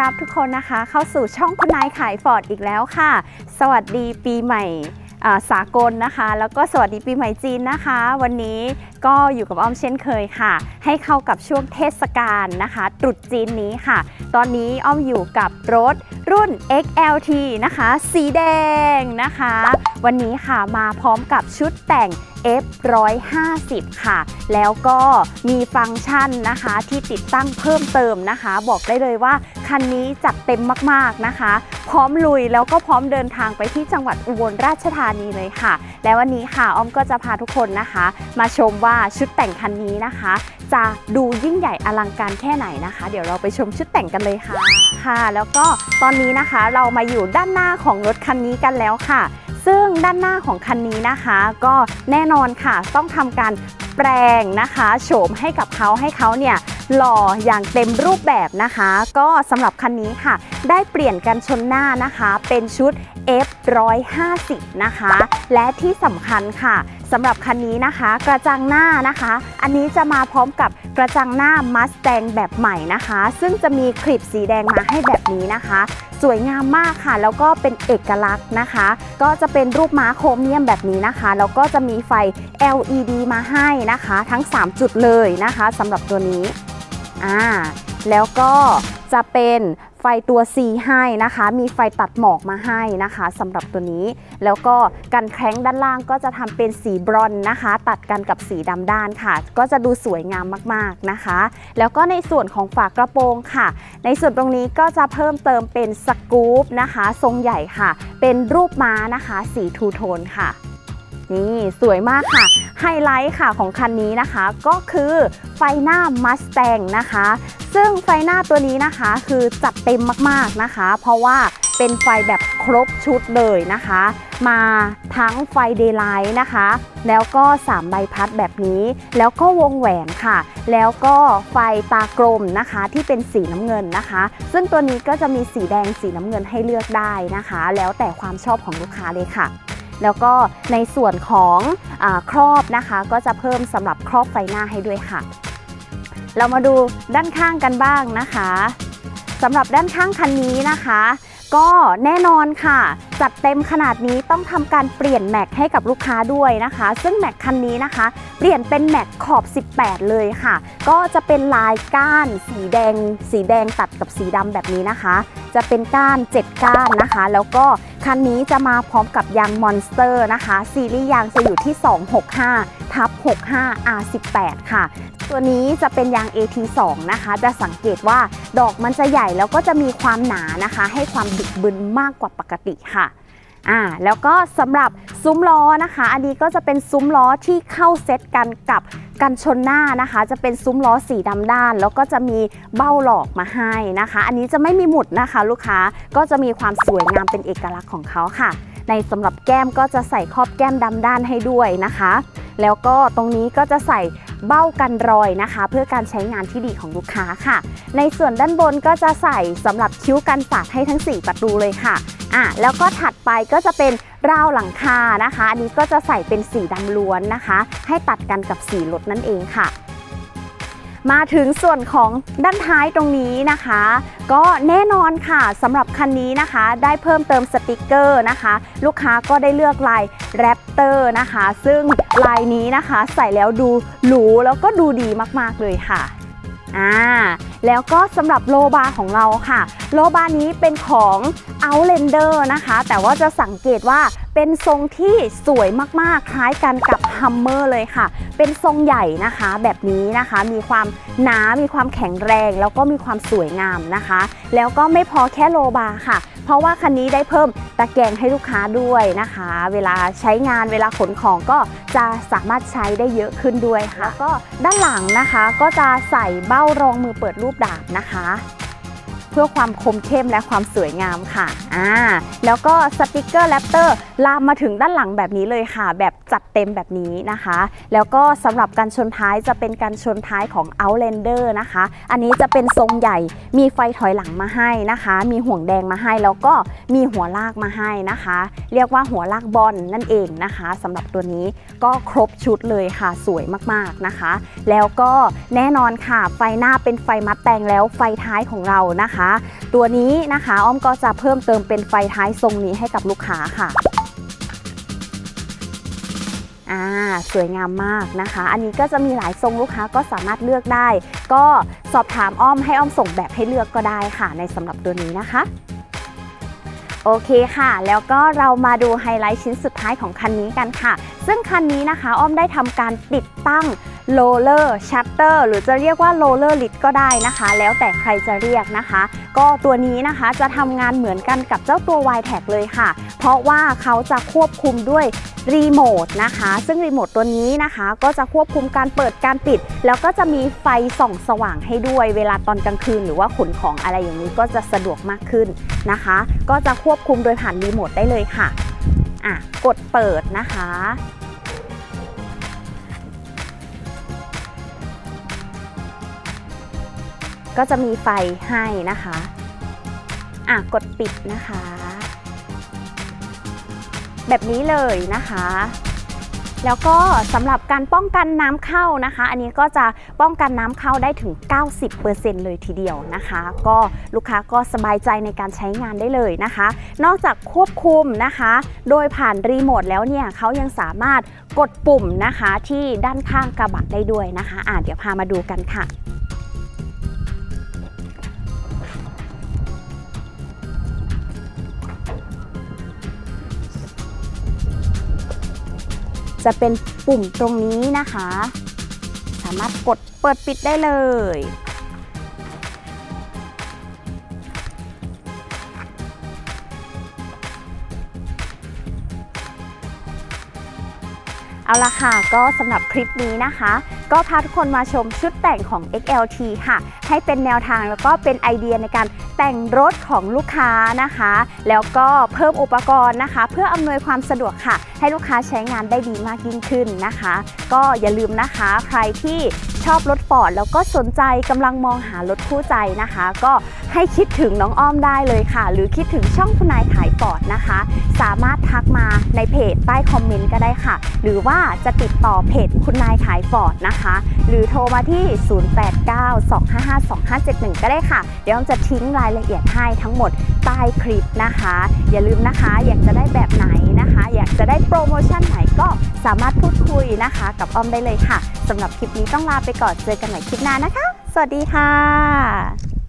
รับทุกคนนะคะ เข้าสู่ช่องคุณนายขายฟอร์ดอีกแล้วค่ะ สวัสดีปีใหม่สากลนะคะ แล้วก็สวัสดีปีใหม่จีนนะคะ วันนี้ก็อยู่กับอ้อมเช่นเคยค่ะ ให้เข้ากับช่วงเทศกาลนะคะ ตรุษจีนนี้ค่ะ ตอนนี้อ้อมอยู่กับรถรุ่น XLT นะคะ สีแดงนะคะ วันนี้ค่ะมาพร้อมกับชุดแต่ง F150 ค่ะ แล้วก็มีฟังก์ชันนะคะที่ติดตั้งเพิ่มเติมนะคะ บอกได้เลยว่าคันนี้จัดเต็มมากๆนะคะ พร้อมลุยแล้วก็พร้อมเดินทางไปที่จังหวัดอุบลราชธานีเลยค่ะ และวันนี้ค่ะอ้อมก็จะพาทุกคนนะคะ มาชมว่าชุดแต่งคันนี้นะคะ จะดูยิ่งใหญ่อลังการแค่ไหนนะคะ เดี๋ยวเราไปชมชุดแต่งกันเลยค่ะค่ะ แล้วก็ตอนนี้นะคะเรามาอยู่ด้านหน้าของรถคันนี้กันแล้วค่ะ ซึ่งด้านหน้าของคันนี้นะคะ ก็แน่นอนค่ะ ต้องทำการแปลงนะคะโฉมให้กับเขาให้เขาเนี่ยหล่ออย่างเต็มรูปแบบนะคะ ก็สำหรับคันนี้ค่ะ ได้เปลี่ยนกันชนหน้านะคะ เป็นชุด F150 นะคะ และที่สำคัญค่ะ สำหรับคันนี้นะคะ กระจังหน้านะคะ อันนี้จะมาพร้อมกับกระจังหน้ามัสแ a งแบบใหม่นะคะ ซึ่งจะมีคลิปสีแดงมาให้แบบนี้นะคะ สวยงามมากค่ะ แล้วก็เป็นเอกลักษณ์นะคะ ก็จะเป็นรูปม้าโครเมียมแบบนี้นะคะ แล้วก็จะมีไฟ LED มาให้นะคะ ทั้ง 3 จุดเลยนะคะสำหรับตัวนี้อ่าแล้วก็จะเป็น ฟตัว C ให้นะคะ มีไฟตัดหมอกมาให้นะคะสำหรับตัวนี้ แล้วก็กันแคร้งด้านล่างก็จะทำเป็นสีบรอนนะคะ ตัดกันกับสีดำด้านค่ะ ก็จะดูสวยงามมากๆนะคะ แล้วก็ในส่วนของฝากระโปรงค่ะ ในส่วนตรงนี้ก็จะเพิ่มเติมเป็นสกู๊ปนะคะ ทรงใหญ่ค่ะ เป็นรูปม้านะคะ สีทูโทนค่ะ นี่สวยมากค่ะ ไฮไลท์ค่ะของคันนี้นะคะ ก็คือไฟหน้า Mustang นะคะ ซึ่งไฟหน้าตัวนี้นะคะ คือจัดเต็มมากๆนะคะ เพราะว่าเป็นไฟแบบครบชุดเลยนะคะ มาทั้งไฟเดย์ไลท์นะคะ แล้วก็ 3 ใบพัดแบบนี้ แล้วก็วงแหวนค่ะ แล้วก็ไฟตากลมนะคะ ที่เป็นสีน้ำเงินนะคะ ซึ่งตัวนี้ก็จะมีสีแดงสีน้ำเงินให้เลือกได้นะคะ แล้วแต่ความชอบของลูกค้าเลยค่ะ แล้วก็ในส่วนของอครอบนะคะ ก็จะเพิ่มสำหรับครอบไฟหน้าให้ด้วยค่ะ เรามาดูด้านข้างกันบ้างนะคะสำหรับด้านข้างคันนี้นะคะ ก็แน่นอนค่ะ จัดเต็มขนาดนี้ต้องทำการเปลี่ยนแม็กให้กับลูกค้าด้วยนะคะ ซึ่งแม็กคันนี้นะคะ เปลี่ยนเป็นแม็กขอบ 18 เลยค่ะ ก็จะเป็นลายก้าน สีแดง สีแดงตัดกับสีดำแบบนี้นะคะ จะเป็นก้าน 7 ก้านนะคะ แล้วก็คันนี้จะมาพร้อมกับยางมอนสเตอร์นะคะ ซีรีส์ยางจะอยู่ที่ 265ทับ65 R18 ค่ะ ตัวนี้จะเป็นยาง AT2 นะคะ จะสังเกตว่าดอกมันจะใหญ่แล้วก็จะมีความหนานะคะ ให้ความดึกบึนมากกว่าปกติค่ะอ่าแล้วก็สำหรับซุ้มล้อนะคะ อันนี้ก็จะเป็นซุ้มล้อที่เข้าเซตกันกับ กันชนหน้านะคะ จะเป็นซุ้มล้อสีดำด้าน แล้วก็จะมีเบ้าหลอกมาให้นะคะ อันนี้จะไม่มีหมุดนะคะ ลูกค้าก็จะมีความสวยงามเป็นเอกลักษณ์ของเขาค่ะ ในสำหรับแก้มก็จะใส่ครอบแก้มดำด้านให้ด้วยนะคะ แล้วก็ตรงนี้ก็จะใส่ เบ้ากันรอยนะคะ เพื่อการใช้งานที่ดีของลูกค้าค่ะ ในส่วนด้านบนก็จะใส่สำหรับคิ้วกันสาดให้ทั้ง 4 ประตูเลยค่ะอะ แล้วก็ถัดไปก็จะเป็นราวหลังคานะคะ อันนี้ก็จะใส่เป็นสีดำล้วนนะคะ ให้ตัดกันกับสีรถนั่นเองค่ะ มาถึงส่วนของด้านท้ายตรงนี้นะคะ ก็แน่นอนค่ะสำหรับคันนี้นะคะ ได้เพิ่มเติมสติกเกอร์นะคะ ลูกค้าก็ได้เลือกลายแรปเตอร์นะคะ ซึ่งลายนี้นะคะใส่แล้วดูหรูแล้วก็ดูดีมากๆเลยค่ะ อ่าแล้วก็สำหรับโลบาร์ของเราค่ะ โลบานี้เป็นของ Outlander นะคะ แต่ว่าจะสังเกตว่าเป็นทรงที่สวยมากๆ คล้ายกันกับ Hummer เลยค่ะ เป็นทรงใหญ่นะคะแบบนี้นะคะ มีความหนา มีความแข็งแรง แล้วก็มีความสวยงามนะคะ แล้วก็ไม่พอแค่โลบาร์ค่ะ เพราะว่าคันนี้ได้เพิ่มตะแกรงให้ลูกค้าด้วยนะคะ เวลาใช้งานเวลาขนของก็จะสามารถใช้ได้เยอะขึ้นด้วยค่ะแล้วก็ด้านหลังนะคะก็จะใส่เบ้ารองมือเปิดรูปดาบนะคะ พื่อความคมเข้มและความสวยงามค่ะอ่าแล้วก็สติกเกอร์แรปเตอร์ลามมาถึงด้านหลังแบบนี้เลยค่ะ แบบจัดเต็มแบบนี้นะคะ แล้วก็สำหรับการชนท้ายจะเป็นการชนท้ายของ Outlander นะคะ อันนี้จะเป็นทรงใหญ่มีไฟถอยหลังมาให้นะคะ มีห่วงแดงมาให้ แล้วก็มีหัวลากมาให้นะคะ เรียกว่าหัวลากบอลนั่นเองนะคะสำหรับตัวนี้ก็ครบชุดเลยค่ะสวยมากๆนะคะ แล้วก็แน่นอนค่ะไฟหน้าเป็นไฟมัดแต่งแล้วไฟท้ายของเรานะคะตัวนี้นะคะอ้อมก็จะเพิ่มเติมเป็นไฟท้ายทรงนี้ให้กับลูกค้าค่ะอ่าสวยงามมากนะคะ อันนี้ก็จะมีหลายทรงลูกค้าก็สามารถเลือกได้ ก็สอบถามอ้อมให้อ้อมส่งแบบให้เลือกก็ได้ค่ะ ในสำหรับตัวนี้นะคะโอเคค่ะ แล้วก็เรามาดูไฮไลท์ชิ้นสุดท้ายของคันนี้กันค่ะ ซึ่งคันนี้นะคะอ้อมได้ทำการติดตั้งโรลเลอร์ชัตเตอร์หรือจะเรียกว่าโรลเลอร์ลิดก็ได้นะคะ แล้วแต่ใครจะเรียกนะคะ ก็ตัวนี้นะคะจะทำงานเหมือนกันกับเจ้าตัว y t a g เลยค่ะ เพราะว่าเขาจะควบคุมด้วยรีโมทนะคะ ซึ่งรีโมทตัวนี้นะคะ ก็จะควบคุมการเปิดการปิด แล้วก็จะมีไฟส่องสว่างให้ด้วย เวลาตอนกลางคืน หรือว่าขนของอะไรอย่างนี้ก็จะสะดวกมากขึ้นนะคะ ก็จะควบคุมโดยผ่านรีโมทได้เลยค่ะ อะกดเปิดนะคะ ก็จะมีไฟให้นะคะอะกดปิดนะคะ แบบนี้เลยนะคะ แล้วก็สำหรับการป้องกันน้ำเข้านะคะ อันนี้ก็จะป้องกันน้ำเข้าได้ถึง 90%เลยทีเดียวนะคะ ก็ลูกค้าก็สบายใจในการใช้งานได้เลยนะคะ นอกจากควบคุมนะคะ โดยผ่านรีโมทแล้วเนี่ยเขายังสามารถกดปุ่มนะคะที่ด้านข้างกระบะได้ด้วยนะคะอ่าเดี๋ยวพามาดูกันค่ะ จะเป็นปุ่มตรงนี้นะคะ สามารถกดเปิดปิดได้เลย เอาละค่ะ ก็สำหรับคลิปนี้นะคะ ก็พาทุกคนมาชมชุดแต่งของ XLT ค่ะ ให้เป็นแนวทางแล้วก็เป็นไอเดียในการแต่งรถของลูกค้านะคะ แล้วก็เพิ่มอุปกรณ์นะคะ เพื่ออำนวยความสะดวกค่ะ ให้ลูกค้าใช้งานได้ดีมากยิ่งขึ้นนะคะ ก็อย่าลืมนะคะใครที่ชอบรถฟอร์ดแล้วก็สนใจกำลังมองหารถคู่ใจนะคะ ก็ให้คิดถึงน้องอ้อมได้เลยค่ะ หรือคิดถึงช่องคุณนายขายฟอร์ดนะคะ สามารถทักมาในเพจใต้คอมเมนต์ก็ได้ค่ะ หรือว่าจะติดต่อเพจคุณนายขายฟอร์ดนะคะ หรือโทรมาที่ 0892552571 ก็ได้ค่ะ เดี๋ยวอ้อมจะทิ้งรายละเอียดให้ทั้งหมดใต้คลิปนะคะ อย่าลืมนะคะอยากจะได้แบบไหนนะคะ อยากจะได้โปรโมชั่นไหนก็สามารถพูดคุยนะคะ กับอ้อมได้เลยค่ะสำหรับคลิปนี้ต้องลาไปก่อนเจอกันใหม่คลิปหน้านะคะ สวัสดีค่ะ